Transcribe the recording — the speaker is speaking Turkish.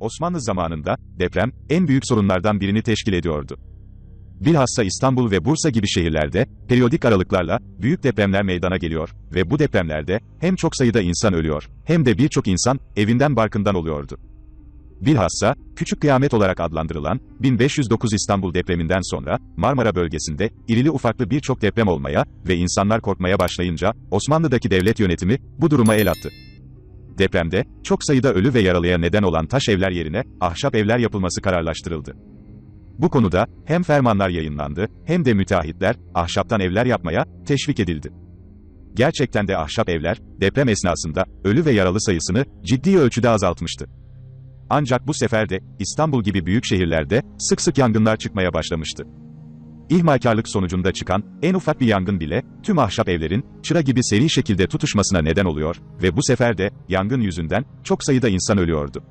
Osmanlı zamanında deprem en büyük sorunlardan birini teşkil ediyordu. Bilhassa İstanbul ve Bursa gibi şehirlerde periyodik aralıklarla büyük depremler meydana geliyor ve bu depremlerde hem çok sayıda insan ölüyor hem de birçok insan evinden barkından oluyordu. Bilhassa, Küçük Kıyamet olarak adlandırılan 1509 İstanbul depreminden sonra Marmara bölgesinde irili ufaklı birçok deprem olmaya ve insanlar korkmaya başlayınca Osmanlı'daki devlet yönetimi bu duruma el attı. Depremde çok sayıda ölü ve yaralıya neden olan taş evler yerine ahşap evler yapılması kararlaştırıldı. Bu konuda hem fermanlar yayınlandı hem de müteahhitler ahşaptan evler yapmaya teşvik edildi. Gerçekten de ahşap evler deprem esnasında ölü ve yaralı sayısını ciddi ölçüde azaltmıştı. Ancak bu sefer de İstanbul gibi büyük şehirlerde sık sık yangınlar çıkmaya başlamıştı. İhmalkarlık sonucunda çıkan en ufak bir yangın bile tüm ahşap evlerin çıra gibi seri şekilde tutuşmasına neden oluyor ve bu sefer de yangın yüzünden çok sayıda insan ölüyordu.